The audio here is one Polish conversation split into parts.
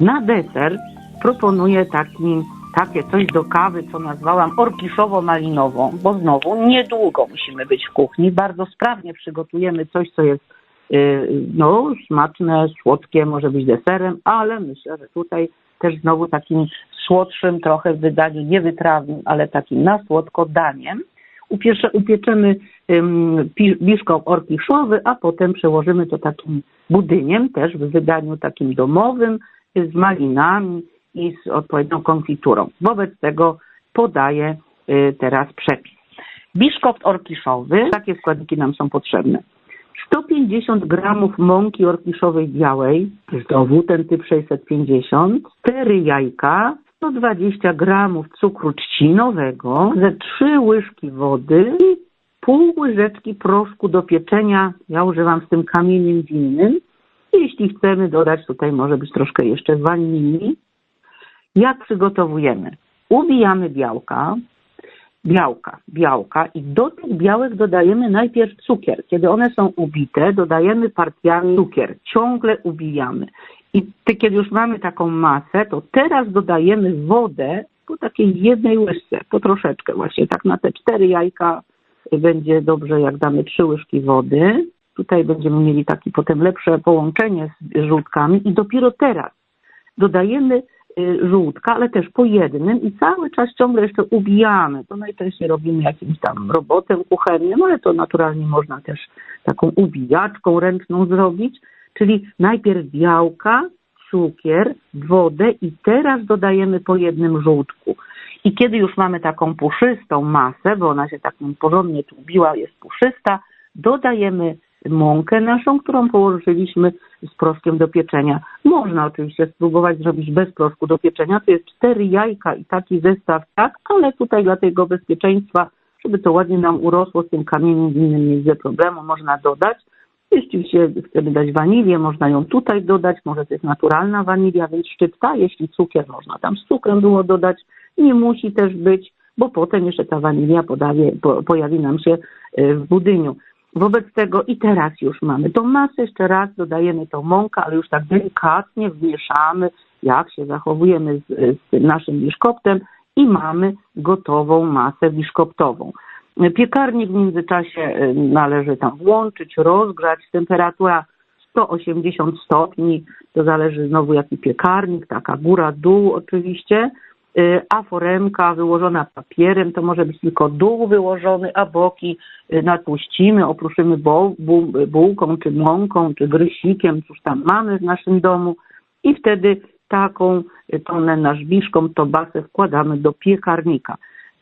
Na deser proponuję taki, takie coś do kawy, co nazwałam orkiszowo-malinową, bo znowu niedługo musimy być w kuchni. Bardzo sprawnie przygotujemy coś, co jest y, no, smaczne, słodkie, może być deserem, ale myślę, że tutaj też znowu takim słodszym trochę w wydaniu niewytrawnym, ale takim na słodko daniem. Upiesze, upieczemy pi- biszkopt orkiszowy, a potem przełożymy to takim budyniem, też w wydaniu takim domowym, z malinami i z odpowiednią konfiturą. Wobec tego podaję y, teraz przepis. Biszkopt orkiszowy, takie składniki nam są potrzebne. 150 gramów mąki orkiszowej białej, znowu ten typ 650, 4 jajka, 120 gramów cukru trzcinowego, ze 3 łyżki wody i pół łyżeczki proszku do pieczenia. Ja używam z tym kamieniem winnym. Jeśli chcemy dodać, tutaj może być troszkę jeszcze wanilii. Jak przygotowujemy? Ubijamy białka, białka, białka i do tych białek dodajemy najpierw cukier. Kiedy one są ubite, dodajemy partiami cukier. Ciągle ubijamy. I ty, kiedy już mamy taką masę, to teraz dodajemy wodę po takiej jednej łyżce, po troszeczkę właśnie, tak na te cztery jajka będzie dobrze, jak damy trzy łyżki wody. Tutaj będziemy mieli takie potem lepsze połączenie z żółtkami i dopiero teraz dodajemy y, żółtka, ale też po jednym i cały czas ciągle jeszcze ubijamy. To najczęściej robimy jakimś tam robotem kuchennym, ale to naturalnie można też taką ubijaczką ręczną zrobić. Czyli najpierw białka, cukier, wodę i teraz dodajemy po jednym żółtku. I kiedy już mamy taką puszystą masę, bo ona się tak porządnie tłubiła, jest puszysta, dodajemy mąkę naszą, którą położyliśmy z proszkiem do pieczenia. Można oczywiście spróbować zrobić bez proszku do pieczenia. To jest cztery jajka i taki zestaw, tak, ale tutaj dla tego bezpieczeństwa, żeby to ładnie nam urosło z tym kamieniem winnym, nie widzę problemu, można dodać. Jeśli się chcemy dać wanilię, można ją tutaj dodać, może to jest naturalna wanilia, więc szczypta, jeśli cukier, można tam z cukrem było dodać, nie musi też być, bo potem jeszcze ta wanilia podawie, po, pojawi nam się y, w budyniu. Wobec tego i teraz już mamy tą masę, jeszcze raz dodajemy tą mąkę, ale już tak delikatnie wmieszamy, jak się zachowujemy z, z naszym biszkoptem i mamy gotową masę biszkoptową. Piekarnik w międzyczasie y, należy tam włączyć, rozgrzać, temperatura 180 stopni, to zależy znowu jaki piekarnik, taka góra, dół oczywiście, a foremka wyłożona papierem, to może być tylko dół wyłożony, a boki y, natłuścimy, opruszymy bu- bu- bułką, czy mąką, czy grysikiem, cóż tam mamy w naszym domu i wtedy taką y, tą nasz biszką, to basę wkładamy do piekarnika.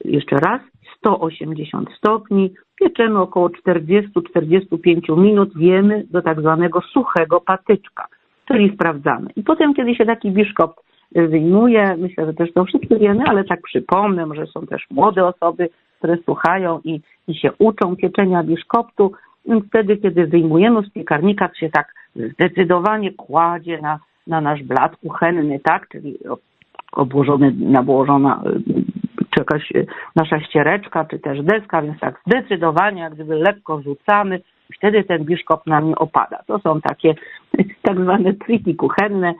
Jeszcze raz, 180 stopni, pieczemy około 40-45 minut, wiemy do tak zwanego suchego patyczka, czyli sprawdzamy. I potem, kiedy się taki biszkopt wyjmuje. Myślę, że też to wszyscy wiemy, ale tak przypomnę, może są też młode osoby, które słuchają i, i się uczą pieczenia biszkoptu. Wtedy, kiedy wyjmujemy z piekarnika, to się tak zdecydowanie kładzie na, na nasz blat kuchenny, tak, czyli obłożony, nałożona y, czy jakaś y, nasza ściereczka, czy też deska, więc tak zdecydowanie jak gdyby lekko rzucamy, wtedy ten biszkopt nam nie opada. To są takie tak zwane triki kuchenne,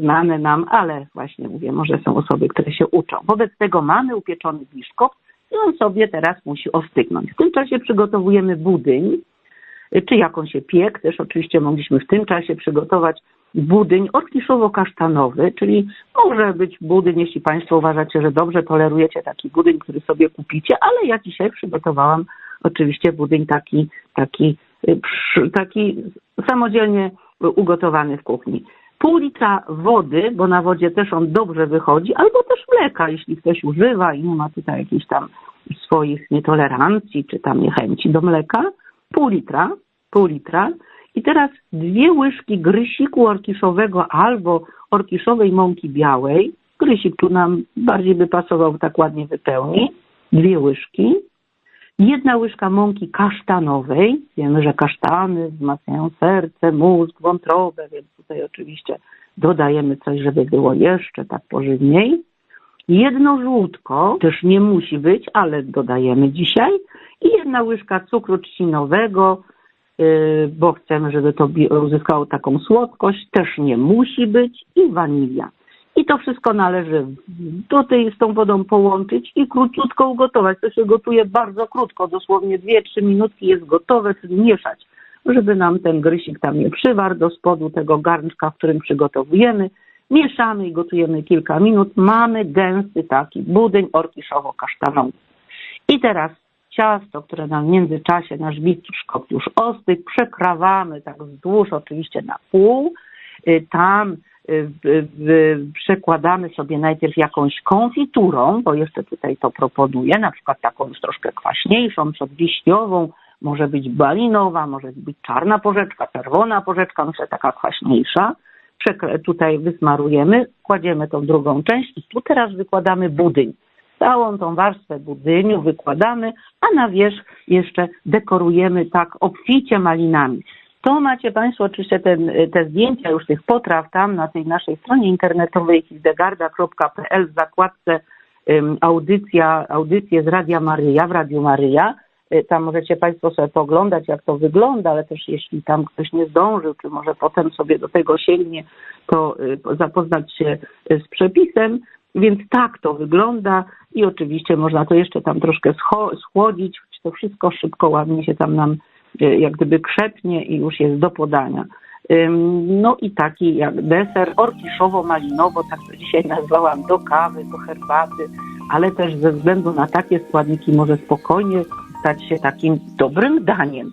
znane nam, ale właśnie mówię, może są osoby, które się uczą. Wobec tego mamy upieczony biszkopt i on sobie teraz musi ostygnąć. W tym czasie przygotowujemy budyń, czy jak on się piek, też oczywiście mogliśmy w tym czasie przygotować budyń orkiszowo-kasztanowy, czyli może być budyń, jeśli Państwo uważacie, że dobrze tolerujecie taki budyń, który sobie kupicie, ale ja dzisiaj przygotowałam oczywiście budyń taki, taki, przy- taki samodzielnie ugotowany w kuchni pół litra wody, bo na wodzie też on dobrze wychodzi, albo też mleka, jeśli ktoś używa i nie ma tutaj jakichś tam swoich nietolerancji czy tam niechęci do mleka, pół litra, pół litra i teraz dwie łyżki grysiku orkiszowego albo orkiszowej mąki białej, grysik tu nam bardziej by pasował, tak ładnie wypełni, dwie łyżki, Jedna łyżka mąki kasztanowej. Wiemy, że kasztany wzmacniają serce, mózg, wątrobę, więc tutaj oczywiście dodajemy coś, żeby było jeszcze tak pożywniej. Jedno żółtko, też nie musi być, ale dodajemy dzisiaj. I jedna łyżka cukru trzcinowego, y, bo chcemy, żeby to uzyskało taką słodkość. Też nie musi być i wanilia. I to wszystko należy tej z tą wodą połączyć i króciutko ugotować. To się gotuje bardzo krótko, dosłownie 2-3 minutki jest gotowe, czyli mieszać, żeby nam ten grysik tam nie przywarł do spodu tego garnczka, w którym przygotowujemy. Mieszamy i gotujemy kilka minut. Mamy gęsty taki budyń orkiszowo-kasztanowy. I teraz ciasto, które nam w międzyczasie nasz biszkopt już ostygł, przekrawamy tak wzdłuż oczywiście na pół. Y, Tam przekładamy sobie najpierw jakąś konfiturą, bo jeszcze tutaj to proponuję, na przykład taką już troszkę kwaśniejszą, przed wiśniową, może być balinowa, może być czarna porzeczka, czerwona porzeczka, myślę taka kwaśniejsza. Przekle- tutaj wysmarujemy, kładziemy tą drugą część i tu teraz wykładamy budyń. Całą tą warstwę budyniu wykładamy, a na wierzch jeszcze dekorujemy tak obficie malinami. To macie Państwo oczywiście te zdjęcia już tych potraw tam na tej naszej stronie internetowej hildegarda.pl w zakładce ym, audycja, audycje z Radia Maryja, w Radiu Maryja. Y, Tam możecie Państwo sobie poglądać, jak to wygląda, ale też jeśli tam ktoś nie zdążył, czy może potem sobie do tego sięgnie, to y, zapoznać się y, z przepisem. Więc tak to wygląda i oczywiście można to jeszcze tam troszkę schłodzić, to wszystko szybko, ładnie się tam nam jak gdyby krzepnie i już jest do podania. No i taki jak deser orkiszowo-malinowo, tak to dzisiaj nazwałam, do kawy, do herbaty, ale też ze względu na takie składniki może spokojnie stać się takim dobrym daniem.